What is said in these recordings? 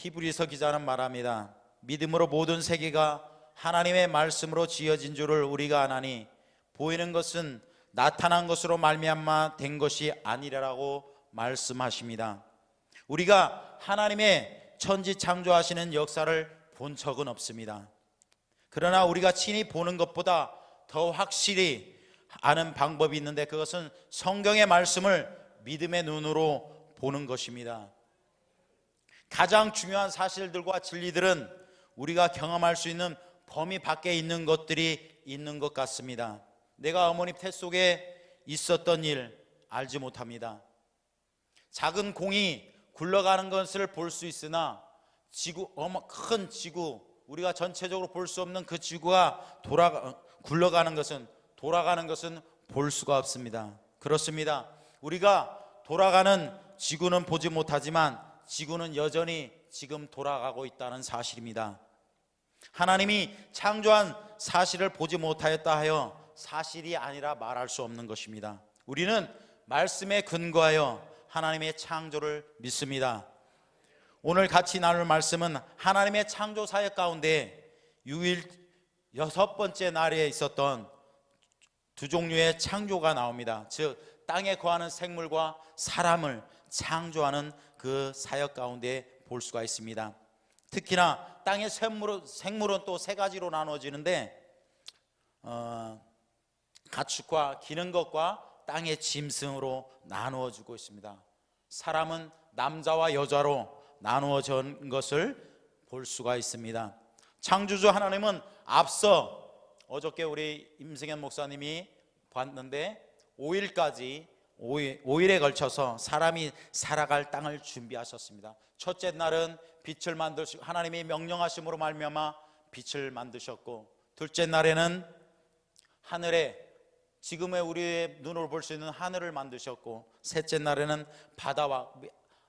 히브리서 기자는 말합니다. 믿음으로 모든 세계가 하나님의 말씀으로 지어진 줄을 우리가 아나니 보이는 것은 나타난 것으로 말미암아 된 것이 아니라고 말씀하십니다. 우리가 하나님의 천지 창조하시는 역사를 본 적은 없습니다. 그러나 우리가 친히 보는 것보다 더 확실히 아는 방법이 있는데 그것은 성경의 말씀을 믿음의 눈으로 보는 것입니다. 가장 중요한 사실들과 진리들은 우리가 경험할 수 있는 범위 밖에 있는 것들이 있는 것 같습니다. 내가 어머니 태 속에 있었던 일 알지 못합니다. 작은 공이 굴러가는 것을 볼 수 있으나 지구 어마 큰 지구 우리가 전체적으로 볼 수 없는 그 지구가 돌아가 굴러가는 것은 돌아가는 것은 볼 수가 없습니다. 그렇습니다. 우리가 돌아가는 지구는 보지 못하지만 지구는 여전히 지금 돌아가고 있다는 사실입니다. 하나님이 창조한 사실을 보지 못하였다 하여 사실이 아니라 말할 수 없는 것입니다. 우리는 말씀에 근거하여 하나님의 창조를 믿습니다. 오늘 같이 나눌 말씀은 하나님의 창조 사역 가운데 6일 여섯 번째 날에 있었던 두 종류의 창조가 나옵니다. 즉 땅에 거하는 생물과 사람을 창조하는 그 사역 가운데 볼 수가 있습니다. 특히나 땅의 생물은, 생물은 또 세 가지로 나눠지는데 어, 가축과 기는 것과 땅의 짐승으로 나누어지고 있습니다. 사람은 남자와 여자로 나누어진 것을 볼 수가 있습니다. 창조주 하나님은 앞서 어저께 우리 임승현 목사님이 봤는데 5일까지 5일, 5일 에 걸쳐서 사람이 살아갈 땅을 준비하셨습니다. 첫째 날은 빛을 만드시고 하나님이 명령하심으로 말미암아 빛을 만드셨고 둘째 날에는 하늘에 지금의 우리의 눈으로 볼 수 있는 하늘을 만드셨고 셋째 날에는 바다와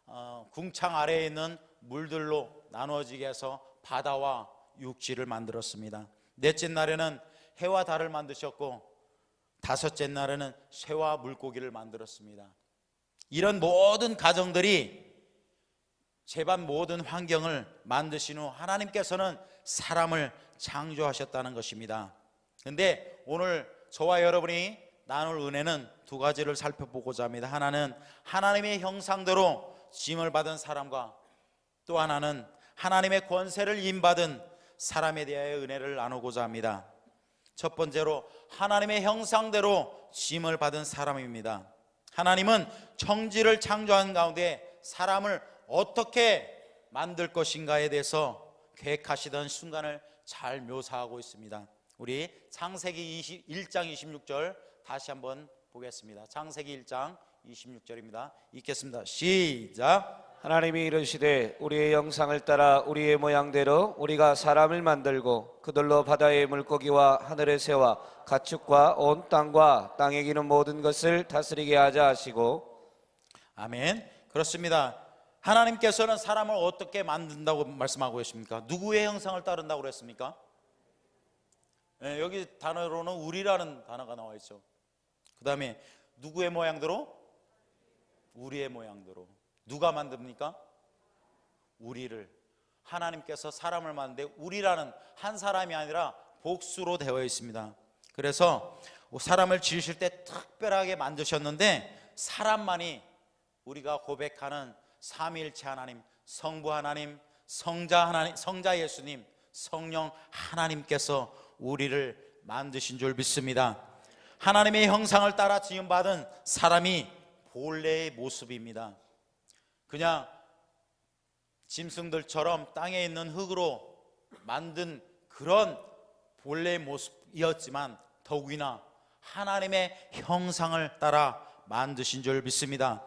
어, 궁창 아래에 있는 물들로 나누어지게 해서 바다와 육지를 만들었습니다. 넷째 날에는 해와 달을 만드셨고 다섯째 날에는 새와 물고기를 만들었습니다. 이런 모든 가정들이 제반 모든 환경을 만드신 후 하나님께서는 사람을 창조하셨다는 것입니다. 근데 오늘 저와 여러분이 나눌 은혜는 두 가지를 살펴보고자 합니다. 하나는 하나님의 형상대로 짐을 받은 사람과 또 하나는 하나님의 권세를 임받은 사람에 대하여 은혜를 나누고자 합니다. 첫 번째로 하나님의 형상대로 짐을 받은 사람입니다. 하나님은 청지를 창조한 가운데 사람을 어떻게 만들 것인가에 대해서 계획하시던 순간을 잘 묘사하고 있습니다. 우리 창세기 1장 26절 다시 한번 보겠습니다. 창세기 1장 26절입니다. 읽겠습니다. 시작. 하나님이 이르시되 우리의 영상을 따라 우리의 모양대로 우리가 사람을 만들고 그들로 바다의 물고기와 하늘의 새와 가축과 온 땅과 땅에 기는 모든 것을 다스리게 하자 하시고 아멘. 그렇습니다. 하나님께서는 사람을 어떻게 만든다고 말씀하고 계십니까? 누구의 형상을 따른다고 그랬습니까? 예, 여기 단어로는 우리라는 단어가 나와 있죠. 그 다음에 누구의 모양대로? 우리의 모양대로. 누가 만듭니까? 우리를. 하나님께서 사람을 만드는데 우리라는 한 사람이 아니라 복수로 되어 있습니다. 그래서 사람을 지으실 때 특별하게 만드셨는데 사람만이 우리가 고백하는 삼위일체 하나님, 성부 하나님, 성자 하나님, 성자 예수님, 성령 하나님께서 우리를 만드신 줄 믿습니다. 하나님의 형상을 따라 지음받은 사람이 본래의 모습입니다. 그냥 짐승들처럼 땅에 있는 흙으로 만든 그런 본래의 모습이었지만 더욱이나 하나님의 형상을 따라 만드신 줄 믿습니다.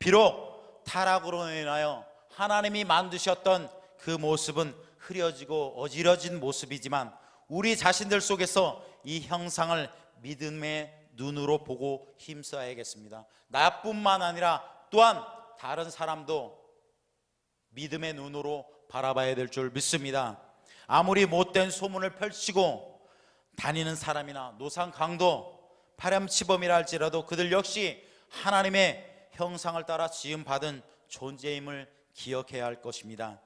비록 타락으로 인하여 하나님이 만드셨던 그 모습은 흐려지고 어지러진 모습이지만 우리 자신들 속에서 이 형상을 믿음의 눈으로 보고 힘써야겠습니다. 나뿐만 아니라 또한 다른 사람도 믿음의 눈으로 바라봐야 될 줄 믿습니다. 아무리 못된 소문을 펼치고 다니는 사람이나 노상 강도, 파렴치범이라 할지라도 그들 역시 하나님의 형상을 따라 지음 받은 존재임을 기억해야 할 것입니다.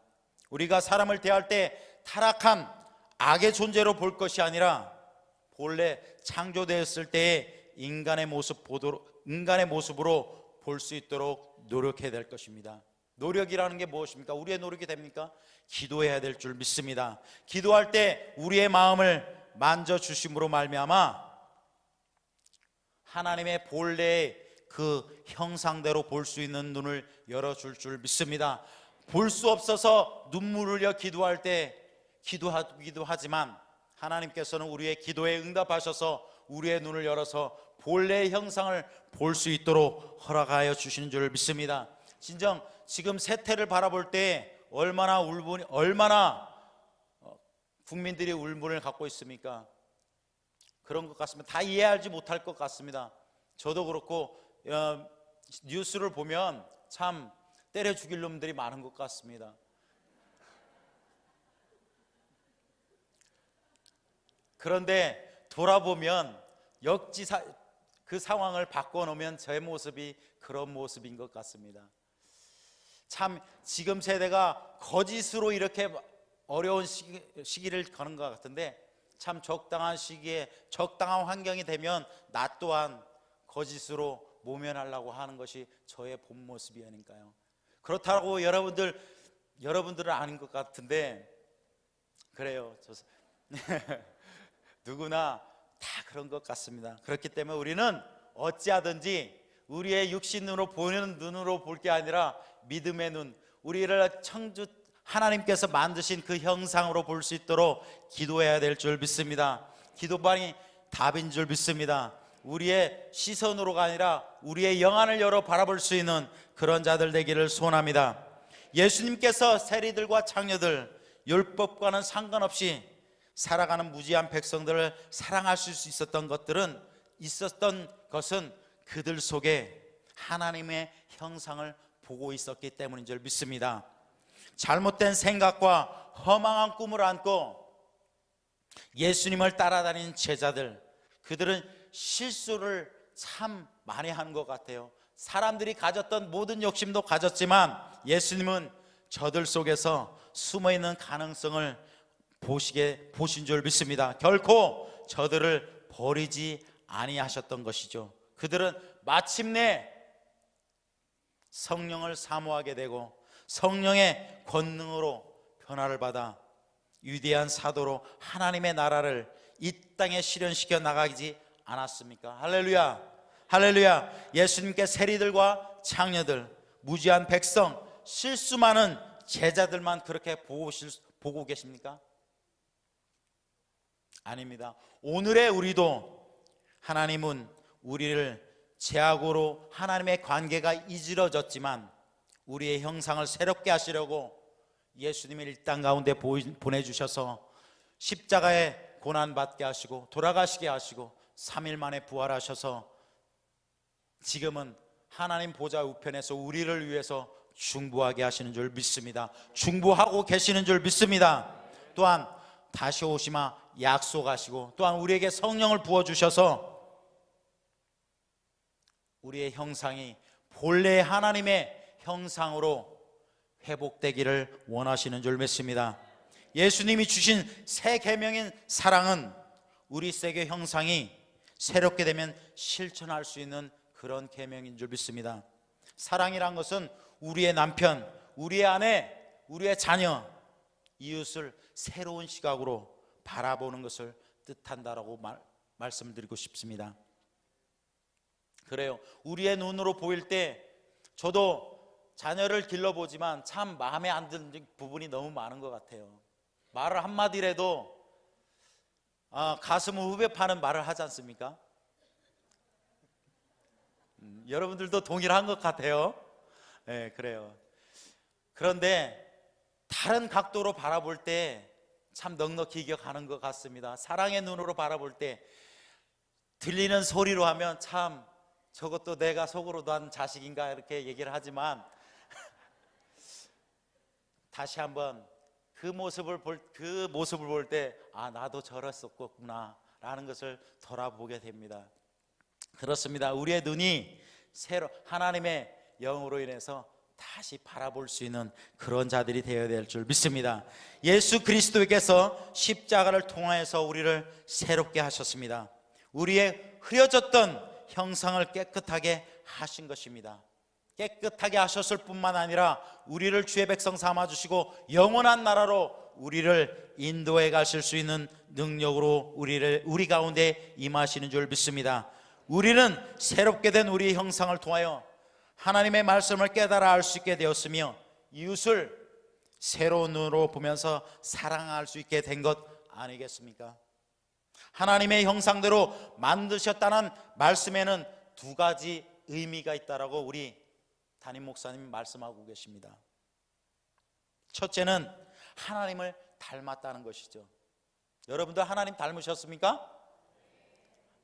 우리가 사람을 대할 때 타락한 악의 존재로 볼 것이 아니라 본래 창조되었을 때의 인간의 모습 보도록 인간의 모습으로 볼 수 있도록 노력해야 될 것입니다. 노력이라는 게 무엇입니까? 우리의 노력이 됩니까? 기도해야 될 줄 믿습니다. 기도할 때 우리의 마음을 만져 주심으로 말미암아 하나님의 본래의 그 형상대로 볼 수 있는 눈을 열어 줄 줄 믿습니다. 볼 수 없어서 눈물을 흘려 기도할 때 기도하기도 하지만 하나님께서는 우리의 기도에 응답하셔서 우리의 눈을 열어서 본래의 형상을 볼 수 있도록 허락하여 주시는 줄 믿습니다. 진정 지금 세태를 바라볼 때 얼마나 울분이 얼마나 어, 국민들이 울분을 갖고 있습니까? 그런 것 같습니다. 다 이해하지 못할 것 같습니다. 저도 그렇고 어, 뉴스를 보면 참 때려 죽일 놈들이 많은 것 같습니다. 그런데 돌아보면 역지사 그 상황을 바꿔놓으면 제 모습이 그런 모습인 것 같습니다. 참 지금 세대가 거짓으로 이렇게 어려운 시기, 시기를 거는 것 같은데 참 적당한 시기에 적당한 환경이 되면 나 또한 거짓으로 모면하려고 하는 것이 저의 본 모습이 아닐까요? 그렇다고 여러분들 여러분들은 아닌 것 같은데 그래요. 저, 누구나 다 그런 것 같습니다. 그렇기 때문에 우리는 어찌하든지 우리의 육신 눈으로 보이는 눈으로 볼 게 아니라 믿음의 눈, 우리를 청주 하나님께서 만드신 그 형상으로 볼 수 있도록 기도해야 될 줄 믿습니다. 기도반이 답인 줄 믿습니다. 우리의 시선으로가 아니라 우리의 영안을 열어 바라볼 수 있는 그런 자들 되기를 소원합니다. 예수님께서 세리들과 창녀들 율법과는 상관없이 살아가는 무지한 백성들을 사랑할 수 있었던 것들은 있었던 것은 그들 속에 하나님의 형상을 보고 있었기 때문인 줄 믿습니다. 잘못된 생각과 허망한 꿈을 안고 예수님을 따라다니는 제자들, 그들은 실수를 참 많이 하는 것 같아요. 사람들이 가졌던 모든 욕심도 가졌지만 예수님은 저들 속에서 숨어 있는 가능성을 보시게 보신 줄 믿습니다. 결코 저들을 버리지 아니하셨던 것이죠. 그들은 마침내 성령을 사모하게 되고 성령의 권능으로 변화를 받아 위대한 사도로 하나님의 나라를 이 땅에 실현시켜 나가지 않았습니까? 할렐루야. 할렐루야. 예수님께 세리들과 창녀들, 무지한 백성, 실수 많은 제자들만 그렇게 보고, 보고 계십니까? 아닙니다. 오늘의 우리도 하나님은 우리를 제약으로 하나님의 관계가 이지러졌지만 우리의 형상을 새롭게 하시려고 예수님을 이땅 가운데 보내주셔서 십자가에 고난받게 하시고 돌아가시게 하시고 3일 만에 부활하셔서 지금은 하나님 보좌 우편에서 우리를 위해서 중보하게 하시는 줄 믿습니다. 중보하고 계시는 줄 믿습니다. 또한 다시 오시마 약속하시고 또한 우리에게 성령을 부어 주셔서 우리의 형상이 본래 하나님의 형상으로 회복되기를 원하시는 줄 믿습니다. 예수님이 주신 새 계명인 사랑은 우리 세계 형상이 새롭게 되면 실천할 수 있는 그런 계명인 줄 믿습니다. 사랑이란 것은 우리의 남편, 우리의 아내, 우리의 자녀, 이웃을 새로운 시각으로 바라보는 것을 뜻한다라고 말, 말씀드리고 싶습니다. 그래요. 우리의 눈으로 보일 때 저도 자녀를 길러보지만 참 마음에 안 드는 부분이 너무 많은 것 같아요. 말을 한마디라도 아, 가슴을 후벼 파는 말을 하지 않습니까? 음, 여러분들도 동일한 것 같아요. 네, 그래요. 그런데 다른 각도로 바라볼 때 참 넉넉히 이겨가는 것 같습니다. 사랑의 눈으로 바라볼 때 들리는 소리로 하면 참 저것도 내가 속으로 난 자식인가 이렇게 얘기를 하지만 다시 한번 그 모습을 볼 그 모습을 볼 때 아 나도 저랬었구나라는 것을 돌아보게 됩니다. 그렇습니다. 우리의 눈이 새로 하나님의 영으로 인해서 다시 바라볼 수 있는 그런 자들이 되어야 될 줄 믿습니다. 예수 그리스도께서 십자가를 통하여서 우리를 새롭게 하셨습니다. 우리의 흐려졌던 형상을 깨끗하게 하신 것입니다. 깨끗하게 하셨을 뿐만 아니라 우리를 주의 백성 삼아 주시고 영원한 나라로 우리를 인도해 가실 수 있는 능력으로 우리를 우리 가운데 임하시는 줄 믿습니다. 우리는 새롭게 된 우리의 형상을 통하여 하나님의 말씀을 깨달아 알 수 있게 되었으며 이웃을 새로운 눈으로 보면서 사랑할 수 있게 된 것 아니겠습니까? 하나님의 형상대로 만드셨다는 말씀에는 두 가지 의미가 있다라고 우리 담임 목사님 말씀하고 계십니다. 첫째는 하나님을 닮았다는 것이죠. 여러분도 하나님 닮으셨습니까?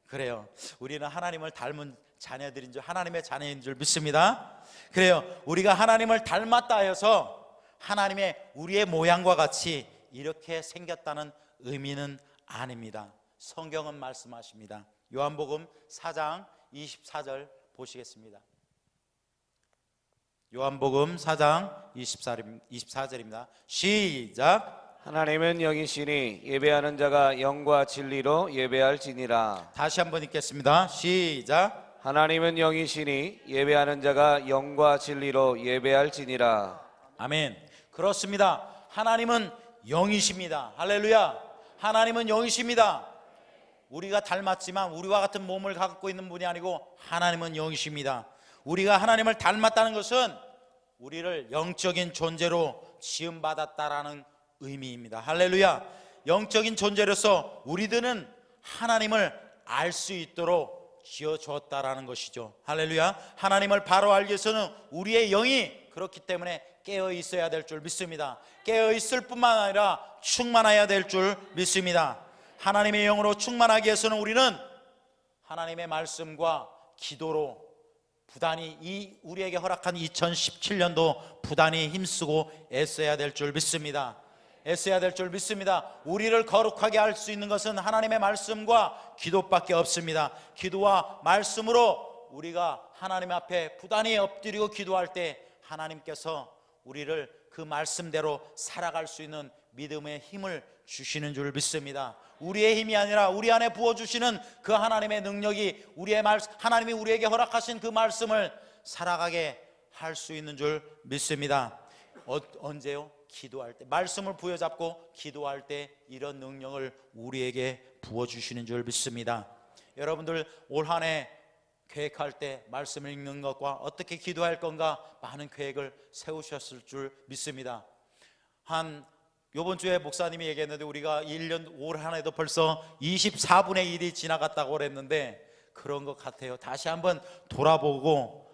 그래요. 우리는 하나님을 닮은 자녀들인 줄 하나님의 자녀인 줄 믿습니다. 그래요. 우리가 하나님을 닮았다 해서 하나님의 우리의 모양과 같이 이렇게 생겼다는 의미는 아닙니다. 성경은 말씀하십니다. 요한복음 4장 24절 보시겠습니다. 요한복음 4장 24절입니다. 시작. 하나님은 영이시니 예배하는 자가 영과 진리로 예배할지니라. 다시 한번 읽겠습니다. 시작. 하나님은 영이시니 예배하는 자가 영과 진리로 예배할지니라. 아멘. 그렇습니다. 하나님은 영이십니다. 할렐루야. 하나님은 영이십니다. 우리가 닮았지만 우리와 같은 몸을 갖고 있는 분이 아니고 하나님은 영이십니다. 우리가 하나님을 닮았다는 것은 우리를 영적인 존재로 지음 받았다라는 의미입니다. 할렐루야. 영적인 존재로서 우리들은 하나님을 알 수 있도록 지어 주었다라는 것이죠. 할렐루야. 하나님을 바로 알기 위해서는 우리의 영이 그렇기 때문에 깨어 있어야 될 줄 믿습니다. 깨어 있을 뿐만 아니라 충만해야 될 줄 믿습니다. 하나님의 영으로 충만하기 위해서는 우리는 하나님의 말씀과 기도로 부단히 이 우리에게 허락한 2017년도 부단히 힘쓰고 애써야 될 줄 믿습니다. 애써야 될 줄 믿습니다. 우리를 거룩하게 할 수 있는 것은 하나님의 말씀과 기도밖에 없습니다. 기도와 말씀으로 우리가 하나님 앞에 부단히 엎드리고 기도할 때 하나님께서 우리를 그 말씀대로 살아갈 수 있는 믿음의 힘을 주시는 줄 믿습니다. 우리의 힘이 아니라 우리 안에 부어 주시는 그 하나님의 능력이 우리의 말 하나님이 우리에게 허락하신 그 말씀을 살아가게 할 수 있는 줄 믿습니다. 어, 언제요? 기도할 때 말씀을 부여잡고 기도할 때 이런 능력을 우리에게 부어 주시는 줄 믿습니다. 여러분들 올 한 해 계획할 때 말씀을 읽는 것과 어떻게 기도할 건가 많은 계획을 세우셨을 줄 믿습니다. 한 요번 주에 목사님이 얘기했는데 우리가 1년 올한 해도 벌써 24분의 1이 지나갔다고 그랬는데 그런 것 같아요. 다시 한번 돌아보고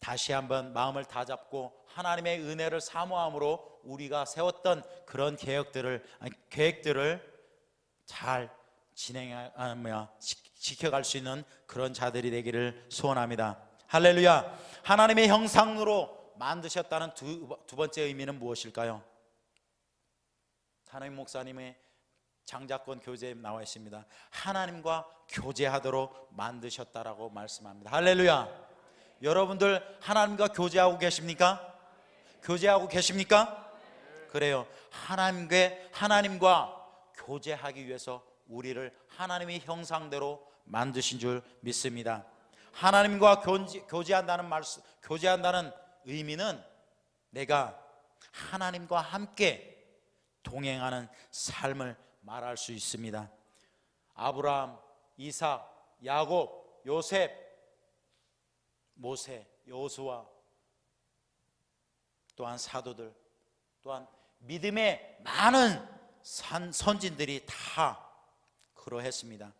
다시 한번 마음을 다잡고 하나님의 은혜를 사모함으로 우리가 세웠던 그런 계획들을 아니, 계획들을 잘 진행하며 지켜갈 수 있는 그런 자들이 되기를 소원합니다. 할렐루야. 하나님의 형상으로 만드셨다는 두, 두 번째 의미는 무엇일까요? 하나님 목사님의 장자권 교재에 나와 있습니다. 하나님과 교제하도록 만드셨다라고 말씀합니다. 할렐루야. 여러분들 하나님과 교제하고 계십니까? 교제하고 계십니까? 그래요. 하나님과 하나님과 교제하기 위해서 우리를 하나님의 형상대로 만드신 줄 믿습니다. 하나님과 교제, 교제 한다는 말씀, 교제한다는 의미는 내가 하나님과 함께 동행하는 삶을 말할 수 있습니다. 아브라함, 이삭, 야곱, 요셉, 모세, 여호수아 또한 사도들 또한 믿음의 많은 산, 선진들이 다 그러했습니다.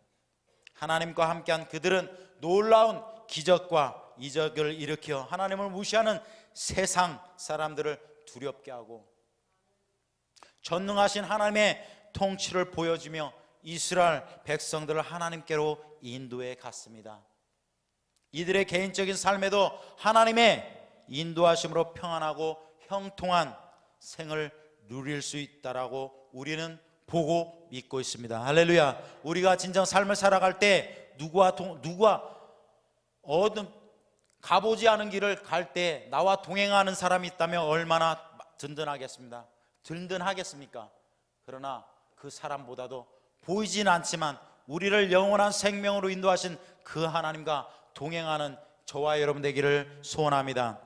하나님과 함께한 그들은 놀라운 기적과 이적을 일으켜 하나님을 무시하는 세상 사람들을 두렵게 하고 전능하신 하나님의 통치를 보여주며 이스라엘 백성들을 하나님께로 인도해 갔습니다. 이들의 개인적인 삶에도 하나님의 인도하심으로 평안하고 형통한 생을 누릴 수 있다라고 우리는 보고 믿고 있습니다. 할렐루야. 우리가 진정 삶을 살아갈 때 누구와 동, 누구와 어느 가보지 않은 길을 갈 때 나와 동행하는 사람이 있다면 얼마나 든든하겠습니다. 든든하겠습니까? 그러나 그 사람보다도 보이진 않지만 우리를 영원한 생명으로 인도하신 그 하나님과 동행하는 저와 여러분 되기를 소원합니다.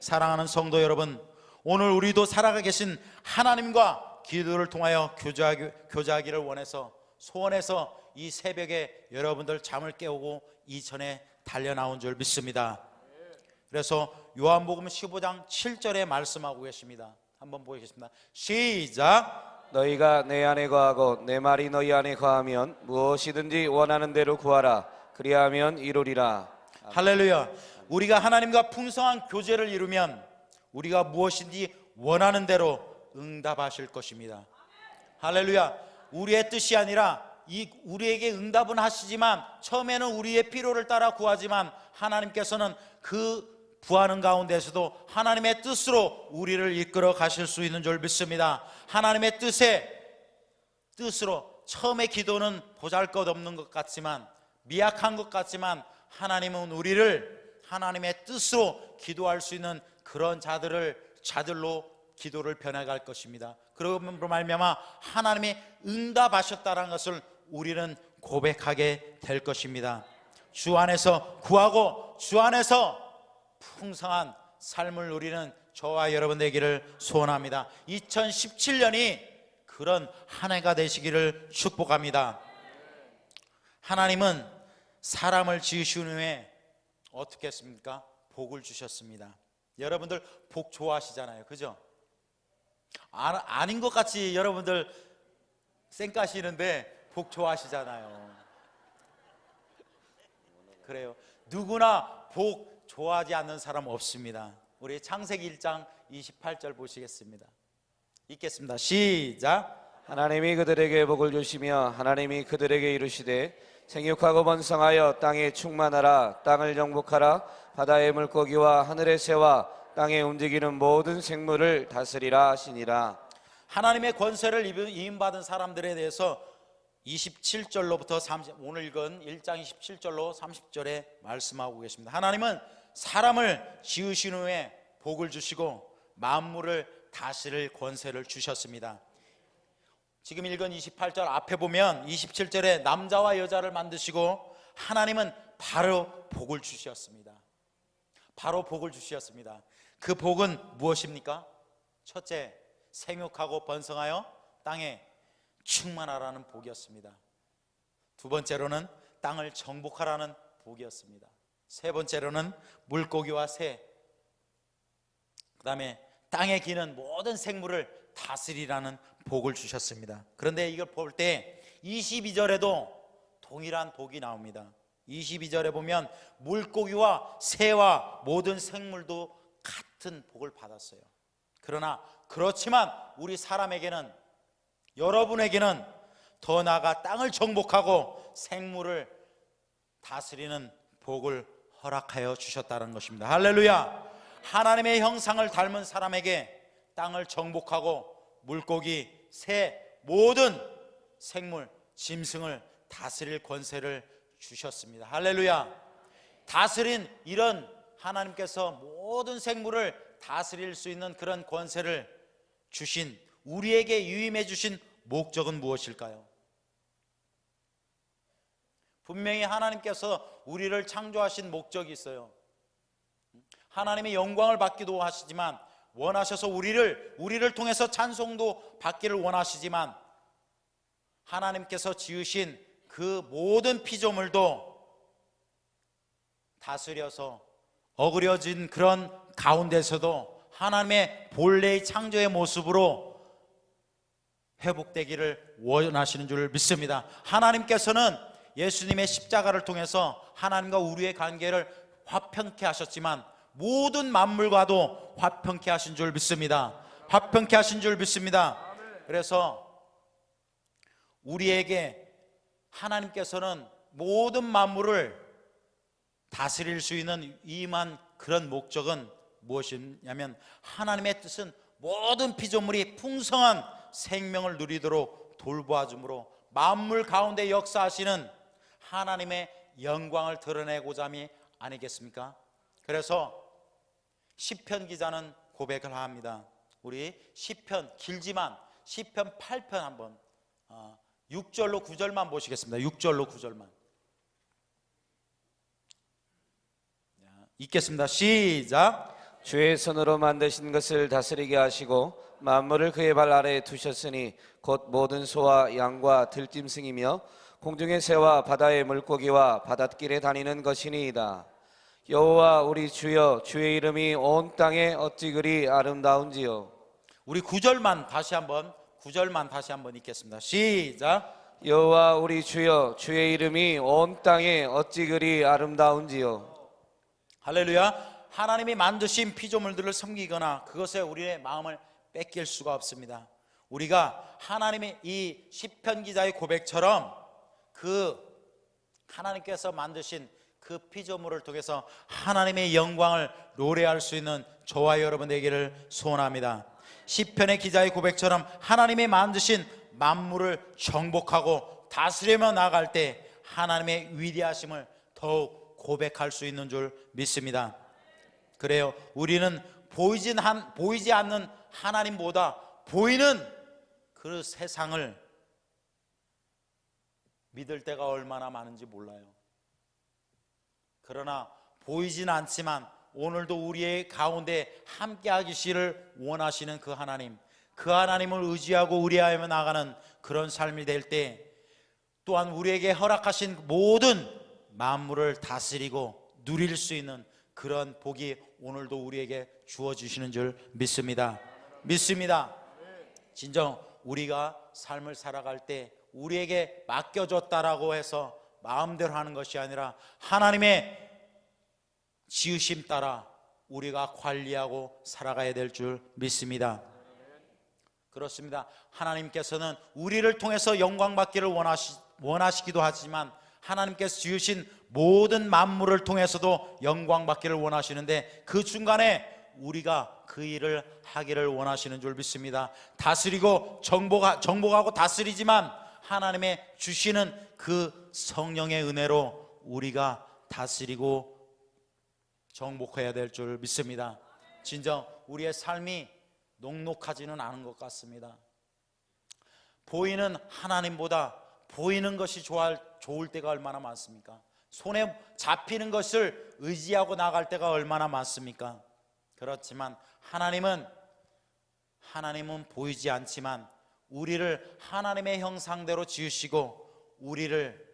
사랑하는 성도 여러분, 오늘 우리도 살아가 계신 하나님과 기도를 통하여 교제하기, 교제하기를 원해서 소원해서 이 새벽에 여러분들 잠을 깨우고 이천에 달려 나온 줄 믿습니다. 그래서 요한복음 15장 7절에 말씀하고 계십니다. 한번 보겠습니다. 시작. 너희가 내 안에 거하고 내 말이 너희 안에 거하면 무엇이든지 원하는 대로 구하라 그리하면 이루리라 할렐루야. 우리가 하나님과 풍성한 교제를 이루면 우리가 무엇인지 원하는 대로 응답하실 것입니다. 할렐루야. 우리의 뜻이 아니라 이 우리에게 응답은 하시지만 처음에는 우리의 필요를 따라 구하지만 하나님께서는 그 구하는 가운데서도 하나님의 뜻으로 우리를 이끌어 가실 수 있는 줄 믿습니다. 하나님의 뜻에 뜻으로 처음에 기도는 보잘 것 없는 것 같지만 미약한 것 같지만 하나님은 우리를 하나님의 뜻으로 기도할 수 있는 그런 자들을 자들로 기도를 변해갈 것입니다. 그러므로 말미암아 하나님이 응답하셨다는 것을 우리는 고백하게 될 것입니다. 주 안에서 구하고 주 안에서 풍성한 삶을 누리는 저와 여러분 되기를 소원합니다. 2017년이 그런 한 해가 되시기를 축복합니다. 하나님은 사람을 지으신 후에 어떻게 했습니까? 복을 주셨습니다. 여러분들 복 좋아하시잖아요. 그죠? 아, 아닌 것 같이 여러분들 쌩까시는데 복 좋아하시잖아요. 그래요. 누구나 복 좋아하지 않는 사람 없습니다. 우리 창세기 1장 28절 보시겠습니다. 읽겠습니다. 시작. 하나님이 그들에게 복을 주시며 하나님이 그들에게 이르시되 생육하고 번성하여 땅에 충만하라 땅을 정복하라 바다의 물고기와 하늘의 새와 땅에 움직이는 모든 생물을 다스리라 하시니라 하나님의 권세를 이임받은 사람들에 대해서 27절로부터 30 오늘 읽은 1장 27절로 30절에 말씀하고 계십니다. 하나님은 사람을 지으신 후에 복을 주시고 만물을 다스릴 권세를 주셨습니다. 지금 읽은 28절 앞에 보면 27절에 남자와 여자를 만드시고 하나님은 바로 복을 주셨습니다. 바로 복을 주셨습니다. 그 복은 무엇입니까? 첫째, 생육하고 번성하여 땅에 충만하라는 복이었습니다. 두 번째로는 땅을 정복하라는 복이었습니다. 세 번째로는 물고기와 새, 그 다음에 땅에 기는 모든 생물을 다스리라는 복을 주셨습니다. 그런데 이걸 볼 때 22절에도 동일한 복이 나옵니다. 22절에 보면 물고기와 새와 모든 생물도 같은 복을 받았어요. 그러나 그렇지만 우리 사람에게는 여러분에게는 더 나아가 땅을 정복하고 생물을 다스리는 복을 허락하여 주셨다는 것입니다. 할렐루야. 하나님의 형상을 닮은 사람에게 땅을 정복하고 물고기, 새, 모든 생물, 짐승을 다스릴 권세를 주셨습니다. 할렐루야. 다스린 이런 하나님께서 모든 생물을 다스릴 수 있는 그런 권세를 주신 우리에게 유임해 주신 목적은 무엇일까요? 분명히 하나님께서 우리를 창조하신 목적이 있어요. 하나님의 영광을 받기도 하시지만 원하셔서 우리를 우리를 통해서 찬송도 받기를 원하시지만 하나님께서 지으신 그 모든 피조물도 다스려서 어그려진 그런 가운데서도 하나님의 본래의 창조의 모습으로 회복되기를 원하시는 줄 믿습니다. 하나님께서는 예수님의 십자가를 통해서 하나님과 우리의 관계를 화평케 하셨지만 모든 만물과도 화평케 하신 줄 믿습니다. 화평케 하신 줄 믿습니다. 그래서 우리에게 하나님께서는 모든 만물을 다스릴 수 있는 이만 그런 목적은 무엇이냐면 하나님의 뜻은 모든 피조물이 풍성한 생명을 누리도록 돌보아 줌으로 만물 가운데 역사하시는 하나님의 영광을 드러내고자 함이 아니겠습니까? 그래서 시편 기자는 고백을 합니다. 우리 시편 길지만 시편 8편 한번 어, 6절로 9절만 보시겠습니다. 6절로 9절만. 읽겠습니다. 시작. 주의 손으로 만드신 것을 다스리게 하시고 만물을 그의 발 아래에 두셨으니 곧 모든 소와 양과 들짐승이며 공중의 새와 바다의 물고기와 바닷길에 다니는 것이니이다. 여호와 우리 주여 주의 이름이 온 땅에 어찌 그리 아름다운지요. 우리 9절만 다시 한번 9절만 다시 한번 읽겠습니다. 시작. 여호와 우리 주여 주의 이름이 온 땅에 어찌 그리 아름다운지요. 할렐루야. 하나님이 만드신 피조물들을 섬기거나 그것에 우리의 마음을 뺏길 수가 없습니다. 우리가 하나님의 이 시편 기자의 고백처럼 그 하나님께서 만드신 그 피조물을 통해서 하나님의 영광을 노래할 수 있는 저와 여러분 되기를 소원합니다. 시편의 기자의 고백처럼 하나님이 만드신 만물을 정복하고 다스리며 나갈 때 하나님의 위대하심을 더욱 고백할 수 있는 줄 믿습니다. 그래요. 우리는 보이진 한, 보이지 않는 하나님보다 보이는 그 세상을 믿을 때가 얼마나 많은지 몰라요. 그러나 보이진 않지만 오늘도 우리의 가운데 함께 하기를 원하시는 그 하나님, 그 하나님을 의지하고 의뢰하며 나가는 그런 삶이 될 때 또한 우리에게 허락하신 모든 만물을 다스리고 누릴 수 있는 그런 복이 오늘도 우리에게 주어 주시는 줄 믿습니다. 믿습니다. 진정 우리가 삶을 살아갈 때 우리에게 맡겨줬다라고 해서 마음대로 하는 것이 아니라 하나님의 지으심 따라 우리가 관리하고 살아가야 될 줄 믿습니다. 그렇습니다. 하나님께서는 우리를 통해서 영광 받기를 원하시, 원하시기도 하지만 하나님께서 지으신 모든 만물을 통해서도 영광 받기를 원하시는데 그 중간에 우리가 그 일을 하기를 원하시는 줄 믿습니다. 다스리고 정복하, 정복하고 다스리지만 하나님의 주시는 그 성령의 은혜로 우리가 다스리고 정복해야 될 줄 믿습니다. 진정 우리의 삶이 녹록하지는 않은 것 같습니다. 보이는 하나님보다 보이는 것이 좋을, 좋을 때가 얼마나 많습니까? 손에 잡히는 것을 의지하고 나갈 때가 얼마나 많습니까? 그렇지만 하나님은 하나님은 보이지 않지만 우리를 하나님의 형상대로 지으시고 우리를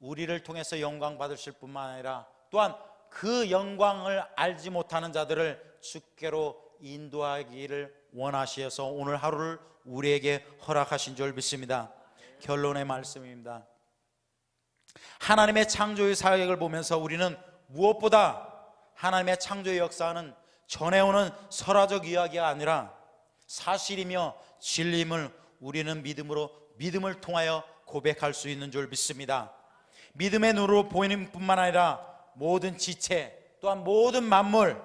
우리를 통해서 영광 받으실 뿐만 아니라 또한 그 영광을 알지 못하는 자들을 주께로 인도하기를 원하시어서 오늘 하루를 우리에게 허락하신 줄 믿습니다. 결론의 말씀입니다. 하나님의 창조의 사역을 보면서 우리는 무엇보다 하나님의 창조의 역사는 전해오는 설화적 이야기가 아니라 사실이며 진리임을 우리는 믿음으로 믿음을 통하여 고백할 수 있는 줄 믿습니다. 믿음의 눈으로 보이는 뿐만 아니라 모든 지체 또한 모든 만물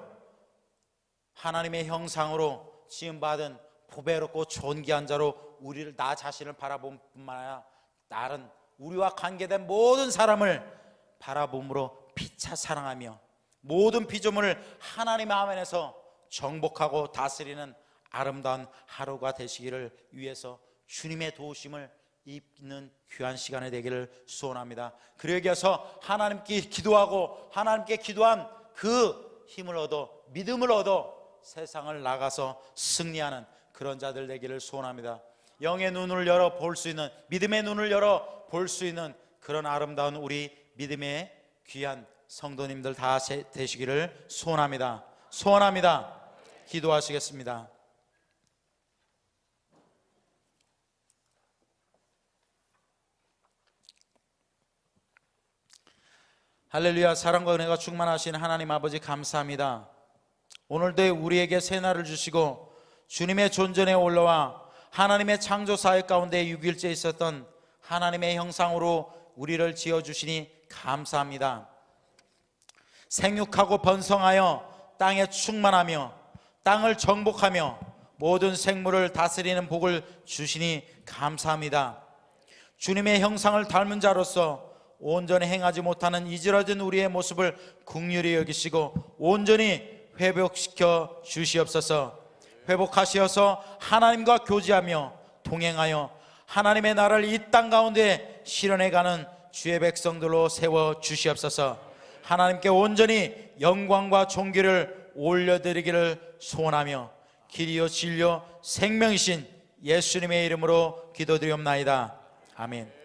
하나님의 형상으로 지음받은 보배롭고 존귀한 자로 우리를 나 자신을 바라본 뿐만 아니라 다른 우리와 관계된 모든 사람을 바라봄으로 피차 사랑하며 모든 피조물을 하나님의 안에서 정복하고 다스리는 아름다운 하루가 되시기를 위해서 주님의 도우심을 입는 귀한 시간이 되기를 소원합니다. 그러기 위해서 하나님께 기도하고 하나님께 기도한 그 힘을 얻어 믿음을 얻어 세상을 나가서 승리하는 그런 자들 되기를 소원합니다. 영의 눈을 열어 볼 수 있는 믿음의 눈을 열어 볼 수 있는 그런 아름다운 우리 믿음의 귀한 성도님들 다 되시기를 소원합니다. 소원합니다. 기도하시겠습니다. 할렐루야 사랑과 은혜가 충만하신 하나님 아버지 감사합니다. 오늘도 우리에게 새날을 주시고 주님의 존전에 올라와 하나님의 창조 사역 가운데 6일째 있었던 하나님의 형상으로 우리를 지어 주시니 감사합니다. 생육하고 번성하여 땅에 충만하며 땅을 정복하며 모든 생물을 다스리는 복을 주시니 감사합니다. 주님의 형상을 닮은 자로서 온전히 행하지 못하는 이지러진 우리의 모습을 국률이 여기시고 온전히 회복시켜 주시옵소서. 회복하시어서 하나님과 교제하며 동행하여 하나님의 나라를 이 땅 가운데 실현해가는 주의 백성들로 세워 주시옵소서. 하나님께 온전히 영광과 존귀를 올려드리기를 소원하며 길이요 진료 생명이신 예수님의 이름으로 기도드리옵나이다. 아멘.